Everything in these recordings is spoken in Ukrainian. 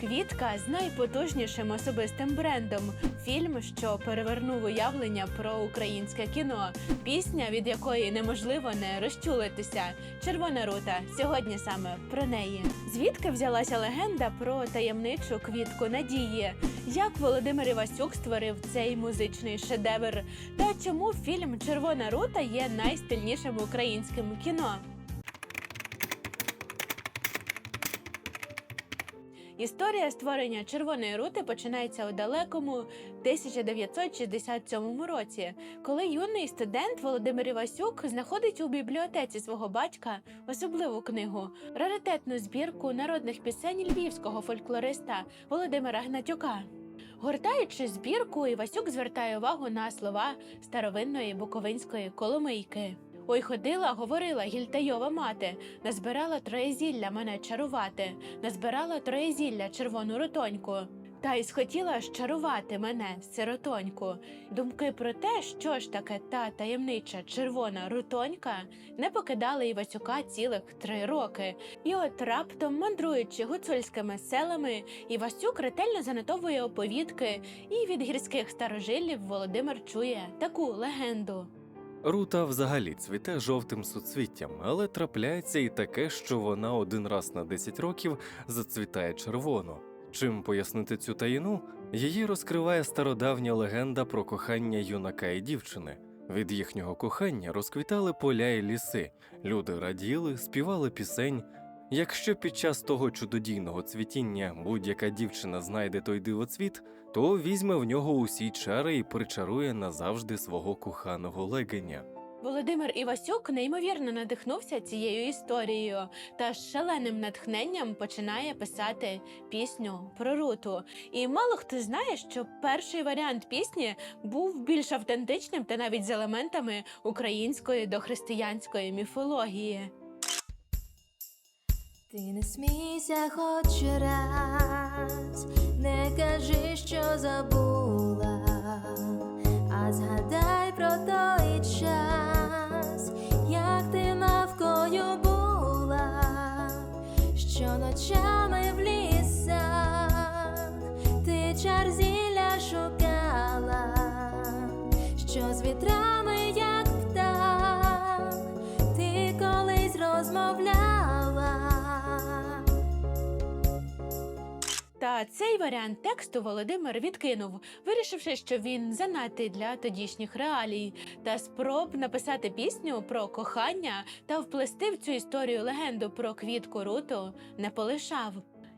Квітка з найпотужнішим особистим брендом. Фільм, що перевернув уявлення про українське кіно. Пісня, від якої неможливо не розчулитися. Червона рута. Сьогодні саме про неї. Звідки взялася легенда про таємничу квітку надії? Як Володимир Івасюк створив цей музичний шедевр? Та чому фільм Червона рута є найстильнішим українським кіно? Історія створення червоної рути починається у далекому 1967 році, коли юний студент Володимир Івасюк знаходить у бібліотеці свого батька особливу книгу раритетну збірку народних пісень львівського фольклориста Володимира Гнатюка. Гортаючи збірку, Івасюк звертає увагу на слова старовинної буковинської коломийки. Ой, ходила, говорила гільтайова мати, назбирала троєзілля мене чарувати, назбирала троєзілля червону ротоньку. Та й схотіла щарувати мене, сиротоньку. Думки про те, що ж таке та таємнича червона рутонька, не покидали Івасюка цілих три роки. І от раптом, мандруючи гуцульськими селами, Івасюк ретельно занотовує оповідки, і від гірських старожилів Володимир чує таку легенду. Рута взагалі цвіте жовтим суцвіттям, але трапляється і таке, що вона один раз на 10 років зацвітає червоно. Чим пояснити цю таїну? Її розкриває стародавня легенда про кохання юнака і дівчини. Від їхнього кохання розквітали поля і ліси, люди раділи, співали пісень. Якщо під час того чудодійного цвітіння будь-яка дівчина знайде той дивоцвіт, то візьме в нього усі чари і причарує назавжди свого коханого легеня. Володимир Івасюк неймовірно надихнувся цією історією та з шаленим натхненням починає писати пісню про руту. І мало хто знає, що перший варіант пісні був більш автентичним та навіть з елементами української дохристиянської міфології. Ти не смійся хоч раз, не кажи, що забула, а згадай про той час, як ти мавкою була, що ночами в лісах ти чар шукала, що з вітрами, Та цей варіант тексту Володимир відкинув, вирішивши, що він занадтий для тодішніх реалій, та спроб написати пісню про кохання та вплести в цю історію легенду про квітку руту не полишав.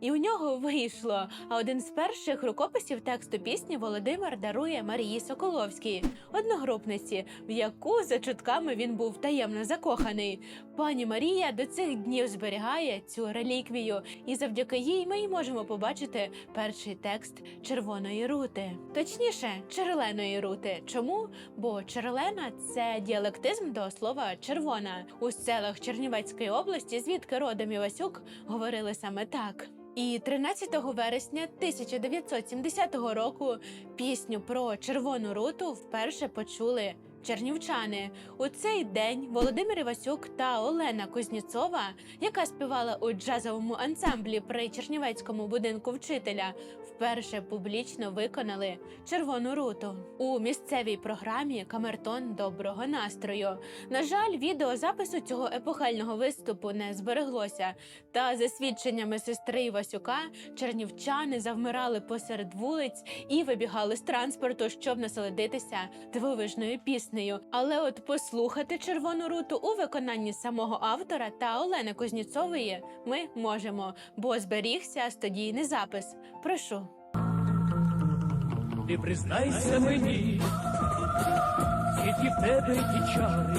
І у нього вийшло. А один з перших рукописів тексту пісні Володимир дарує Марії Соколовській, одногрупниці, в яку за чутками він був таємно закоханий. Пані Марія до цих днів зберігає цю реліквію, і завдяки їй ми й можемо побачити перший текст червоної рути, точніше, черленої рути. Чому? Бо черлена це діалектизм до слова червона. У селах Чернівецької області, звідки родом Івасюк, говорили саме так. І 13 вересня 1970 року пісню про червону руту вперше почули чернівчани. У цей день Володимир Івасюк та Олена Кузніцова, яка співала у джазовому ансамблі при Чернівецькому будинку вчителя, вперше публічно виконали червону руту у місцевій програмі Камертон доброго настрою. На жаль, відеозапису цього епохального виступу не збереглося. Та за свідченнями сестри Івасюка, чернівчани завмирали посеред вулиць і вибігали з транспорту, щоб насолодитися дивовижною піснею. Але от послухати червону руту у виконанні самого автора та Олени Кузніцової ми можемо, бо зберігся студійний запис. Прошу. Ти признайся мені, які в тебе ті чари,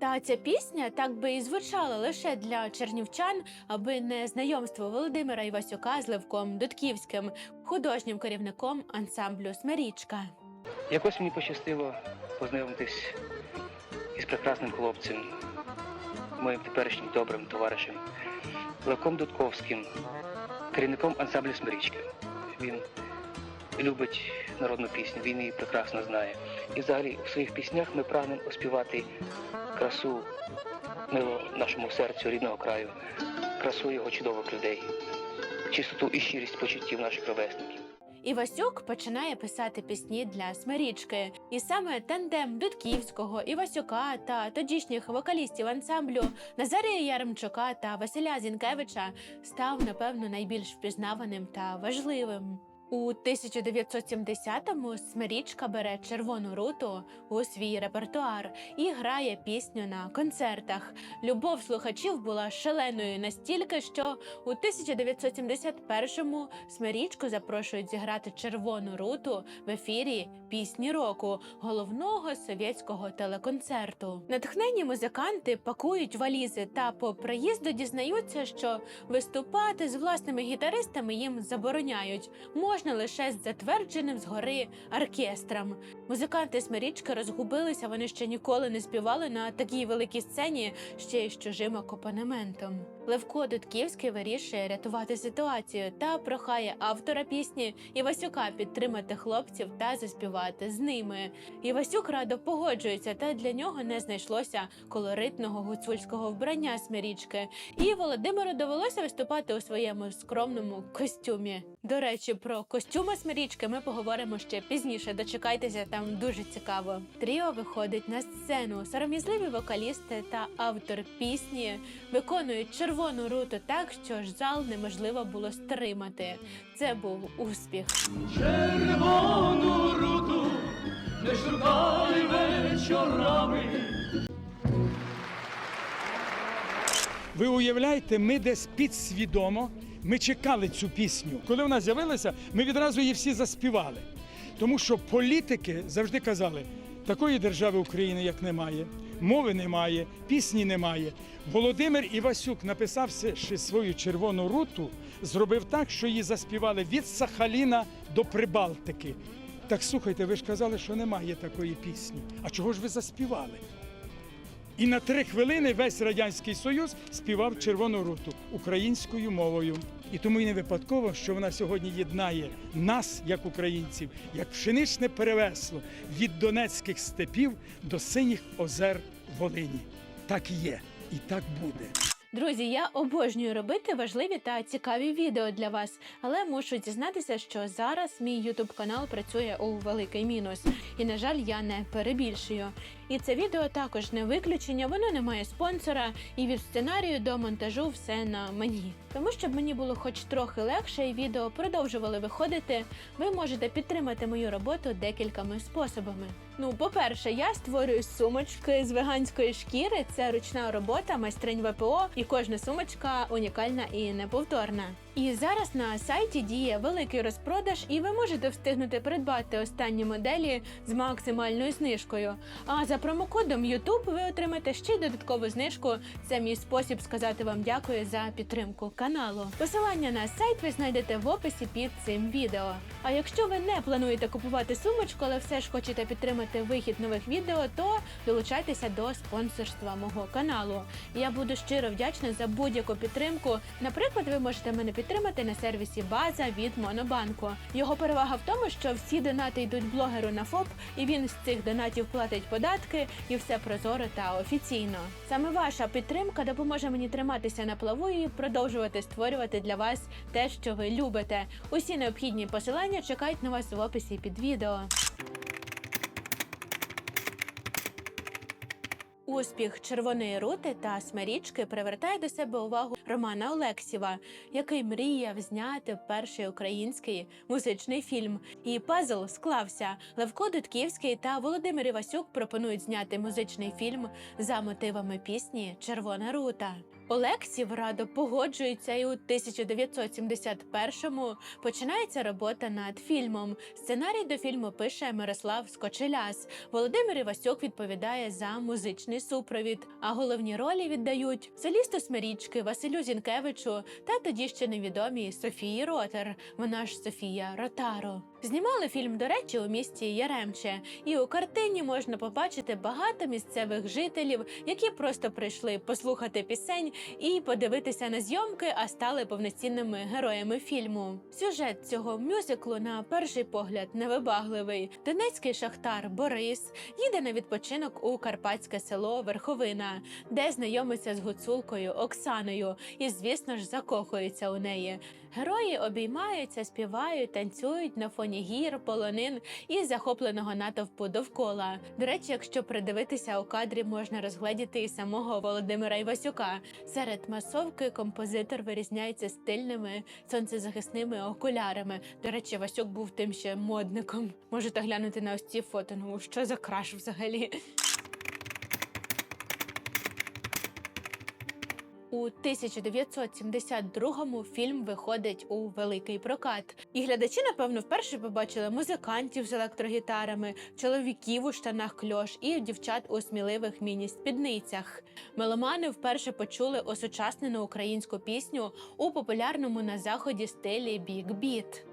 Та ця пісня так би і звучала лише для чернівчан, аби не знайомство Володимира Івасюка з Левком Дудківським, художнім керівником ансамблю Смирічка. Якось мені пощастило познайомитись із прекрасним хлопцем, моїм теперішнім добрим товаришем Левком Дудковським, керівником ансамблю Смирічки. Він любить народну пісню, він її прекрасно знає. І взагалі у своїх піснях ми прагнемо оспівати красу мило нашому серцю рідного краю, красу його чудових людей. чистоту і щирість почуттів наших ровесників. Івасюк починає писати пісні для Смирічки, і саме тандем Дудківського, Івасюка та тодішніх вокалістів ансамблю Назарія Яремчука та Василя Зінкевича став, напевно, найбільш впізнаваним та важливим. У 1970-му Смирічка бере червону руту у свій репертуар і грає пісню на концертах. Любов слухачів була шаленою настільки, що у 1971-му Смирічку запрошують зіграти червону руту в ефірі пісні року головного совєтського телеконцерту. Натхнені музиканти пакують валізи та по приїзду дізнаються, що виступати з власними гітаристами їм забороняють. Можна лише з затвердженим згори оркестром. Музиканти Смирічки розгубилися. Вони ще ніколи не співали на такій великій сцені, ще й з чужим акомпанементом. Левко Дудківський вирішує рятувати ситуацію та прохає автора пісні Івасюка підтримати хлопців та заспівати з ними. Івасюк радо погоджується, та для нього не знайшлося колоритного гуцульського вбрання смирічки. І Володимиру довелося виступати у своєму скромному костюмі. До речі, про костюми смирічки ми поговоримо ще пізніше. Дочекайтеся, там дуже цікаво. Тріо виходить на сцену. Сором'язливі вокалісти та автор пісні виконують червону руту так, що ж зал неможливо було стримати. Це був успіх. Червону руту не шукай вечорами. Ви уявляєте, ми десь підсвідомо ми чекали цю пісню. Коли вона з'явилася, ми відразу її всі заспівали. Тому що політики завжди казали, такої держави України як немає, мови немає, пісні немає. Володимир Івасюк, написавши свою червону руту, зробив так, що її заспівали від Сахаліна до Прибалтики. Так слухайте, ви ж казали, що немає такої пісні. А чого ж ви заспівали? І на три хвилини весь радянський союз співав червону руту українською мовою. І тому і не випадково, що вона сьогодні єднає нас, як українців, як пшеничне перевесло від донецьких степів до синіх озер Волині. Так і є, і так буде. Друзі, я обожнюю робити важливі та цікаві відео для вас, але мушу дізнатися, що зараз мій ютуб канал працює у великий мінус, і на жаль, я не перебільшую. І це відео також не виключення, воно не має спонсора, і від сценарію до монтажу все на мені. Тому щоб мені було хоч трохи легше, і відео продовжували виходити, ви можете підтримати мою роботу декількома способами. Ну, по-перше, я створюю сумочки з веганської шкіри. Це ручна робота, майстринь ВПО, і кожна сумочка унікальна і неповторна. І зараз на сайті діє великий розпродаж, і ви можете встигнути придбати останні моделі з максимальною знижкою. А за промокодом YouTube ви отримаєте ще й додаткову знижку. Це мій спосіб сказати вам дякую за підтримку каналу. Посилання на сайт ви знайдете в описі під цим відео. А якщо ви не плануєте купувати сумочку, але все ж хочете підтримати вихід нових відео, то долучайтеся до спонсорства мого каналу. Я буду щиро вдячна за будь-яку підтримку. Наприклад, ви можете мене підтримати на сервісі База від Монобанку. Його перевага в тому, що всі донати йдуть блогеру на ФОП, і він з цих донатів платить податки, і все прозоро та офіційно. Саме ваша підтримка допоможе мені триматися на плаву і продовжувати створювати для вас те, що ви любите. Усі необхідні посилання чекають на вас в описі під відео. Успіх червоної рути та смирічки привертає до себе увагу Романа Олексєва, який мріяв зняти перший український музичний фільм. І пазл склався. Левко Дудківський та Володимир Івасюк пропонують зняти музичний фільм за мотивами пісні Червона рута. Олексів радо погоджується, і у 1971-му починається робота над фільмом. Сценарій до фільму пише Мирослав Скочеляс. Володимир Івасюк відповідає за музичний супровід. А головні ролі віддають солісту Смирічки Василю Зінкевичу та тоді ще невідомій Софії Ротер. Вона ж Софія Ротаро. Знімали фільм, до речі, у місті Яремче, і у картині можна побачити багато місцевих жителів, які просто прийшли послухати пісень і подивитися на зйомки, а стали повноцінними героями фільму. Сюжет цього мюзиклу на перший погляд невибагливий. Донецький шахтар Борис їде на відпочинок у карпатське село Верховина, де знайомиться з гуцулкою Оксаною, і, звісно ж, закохується у неї. Герої обіймаються, співають, танцюють на фоні гір, полонин і захопленого натовпу довкола. До речі, якщо придивитися у кадрі, можна розгледіти і самого Володимира Івасюка. Серед масовки композитор вирізняється стильними сонцезахисними окулярами. До речі, Васюк був тим ще модником. Можете глянути на ось ці фото. Ну що за краш взагалі? У 1972-му фільм виходить у великий прокат. І глядачі, напевно, вперше побачили музикантів з електрогітарами, чоловіків у штанах кльош і дівчат у сміливих міні-спідницях. Меломани вперше почули осучаснену українську пісню у популярному на заході стилі бік-біт.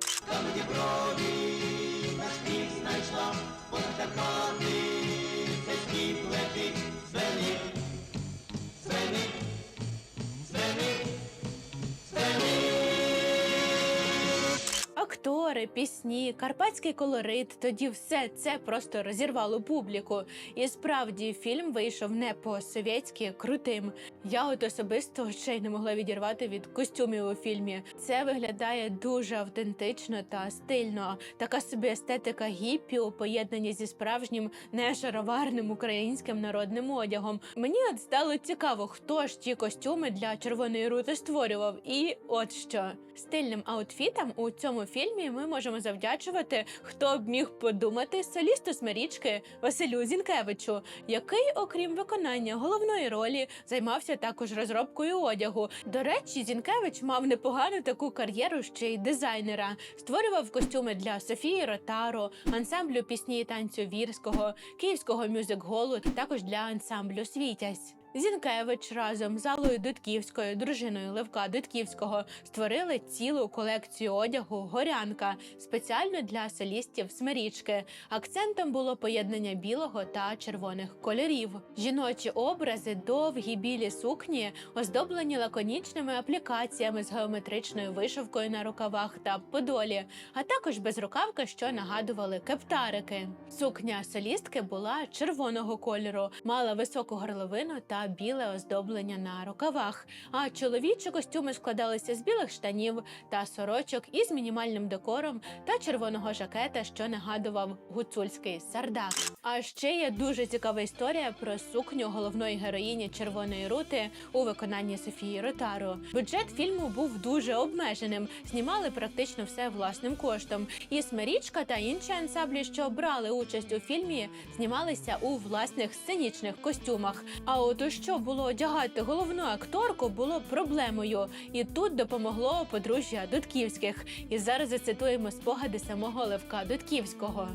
Актори, пісні, карпатський колорит, тоді все це просто розірвало публіку. І справді фільм вийшов не по-совєтськи крутим. Я от особисто ще й не могла відірвати від костюмів у фільмі. Це виглядає дуже автентично та стильно. Така собі естетика гіппі у поєднанні зі справжнім нешароварним українським народним одягом. Мені от стало цікаво, хто ж ті костюми для червоної рути створював. І от що стильним аутфітам у цьому фільмі ми можемо завдячувати, хто б міг подумати солісту смирічки Василю Зінкевичу, який, окрім виконання головної ролі, займався також розробкою одягу. До речі, Зінкевич мав непогану таку кар'єру ще й дизайнера. Створював костюми для Софії Ротаро, ансамблю пісні і танцю Вірського, київського мюзик-голу, також для ансамблю Світязь. Зінкевич разом з Аллою Дудківською, дружиною Левка Дудківського, створили цілу колекцію одягу Горянка спеціально для солістів Смирічки. Акцентом було поєднання білого та червоних кольорів. Жіночі образи, довгі білі сукні, оздоблені лаконічними аплікаціями з геометричною вишивкою на рукавах та подолі, а також безрукавка, що нагадували кептарики. Сукня солістки була червоного кольору, мала високу горловину та біле оздоблення на рукавах. А чоловічі костюми складалися з білих штанів та сорочок із мінімальним декором та червоного жакета, що нагадував гуцульський сардак. А ще є дуже цікава історія про сукню головної героїні червоної рути у виконанні Софії Ротару. Бюджет фільму був дуже обмеженим, знімали практично все власним коштом. І Смирічка та інші ансамблі, що брали участь у фільмі, знімалися у власних сценічних костюмах. А от у що було одягати головну акторку було проблемою, і тут допомогло подружжя Дудківських. І зараз зацитуємо спогади самого Левка Дудківського.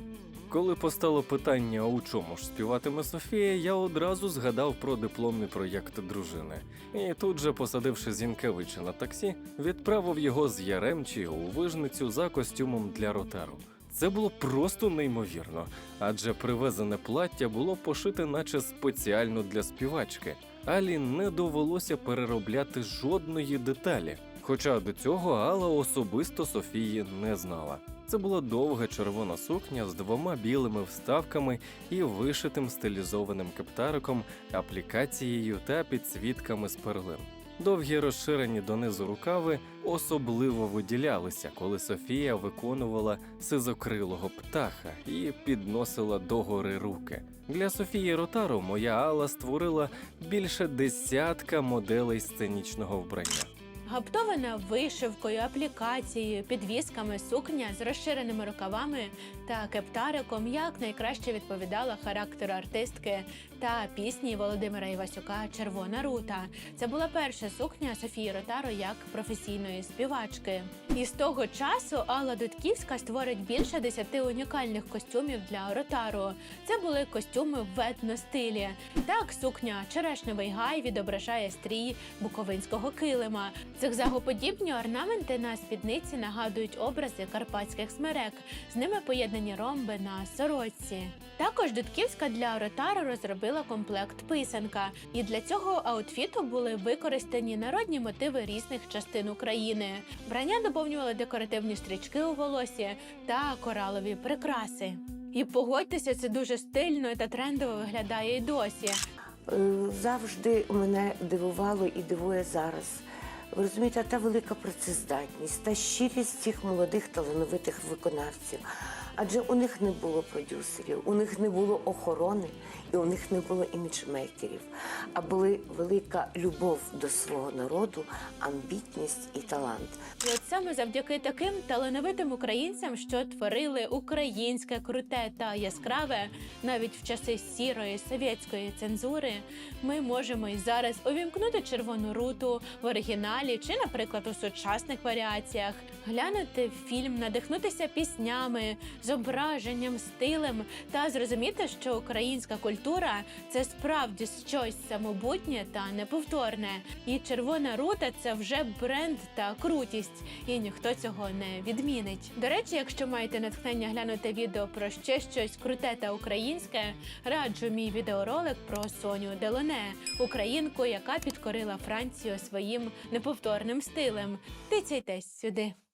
Коли постало питання, у чому ж співатиме Софія, я одразу згадав про дипломний проєкт дружини. І тут же, посадивши Зінкевича на таксі, відправив його з Яремчі у вижницю за костюмом для ротару. Це було просто неймовірно, адже привезене плаття було пошите, наче спеціально для співачки. Алі не довелося переробляти жодної деталі. Хоча до цього Алла особисто Софії не знала. Це була довга червона сукня з двома білими вставками і вишитим стилізованим кептариком, аплікацією та підсвітками з перлин. Довгі розширені донизу рукави особливо виділялися, коли Софія виконувала сизокрилого птаха і підносила догори руки. Для Софії Ротару моя Алла створила більше десятка моделей сценічного вбрання. Гаптована вишивкою, аплікацією, підвісками сукня з розширеними рукавами та кептариком як найкраще відповідала характеру артистки та пісні Володимира Івасюка Червона рута. Це була перша сукня Софії Ротаро як професійної співачки. І з того часу Алла Дудківська створить більше десяти унікальних костюмів для Ротаро. Це були костюми в етностилі. Так, сукня Черешневий гай відображає стрій буковинського килима. Зигзагоподібні орнаменти на спідниці нагадують образи карпатських смерек. З ними поєднані ромби на сорочці. Також Дудківська для Ротару розробила комплект писанка, і для цього аутфіту були використані народні мотиви різних частин України. Врання доповнювали декоративні стрічки у волосі та коралові прикраси. І погодьтеся, це дуже стильно та трендово виглядає і досі. Е, завжди мене дивувало і дивує зараз. Ви розумієте, та велика працездатність, та щирість цих молодих талановитих виконавців. Адже у них не було продюсерів, у них не було охорони і у них не було іміджмейкерів, а були велика любов до свого народу, амбітність і талант. І от саме завдяки таким талановитим українцям, що творили українське круте та яскраве, навіть в часи сірої совєтської цензури, ми можемо і зараз увімкнути червону руту в оригіналі чи, наприклад, у сучасних варіаціях, глянути фільм, надихнутися піснями, зображенням, стилем та зрозуміти, що українська культура це справді щось самобутнє та неповторне. І червона рута це вже бренд та крутість, і ніхто цього не відмінить. До речі, якщо маєте натхнення глянути відео про ще щось круте та українське, раджу мій відеоролик про Соню Делоне, українку, яка підкорила Францію своїм неповторним стилем. Тицяйтесь сюди.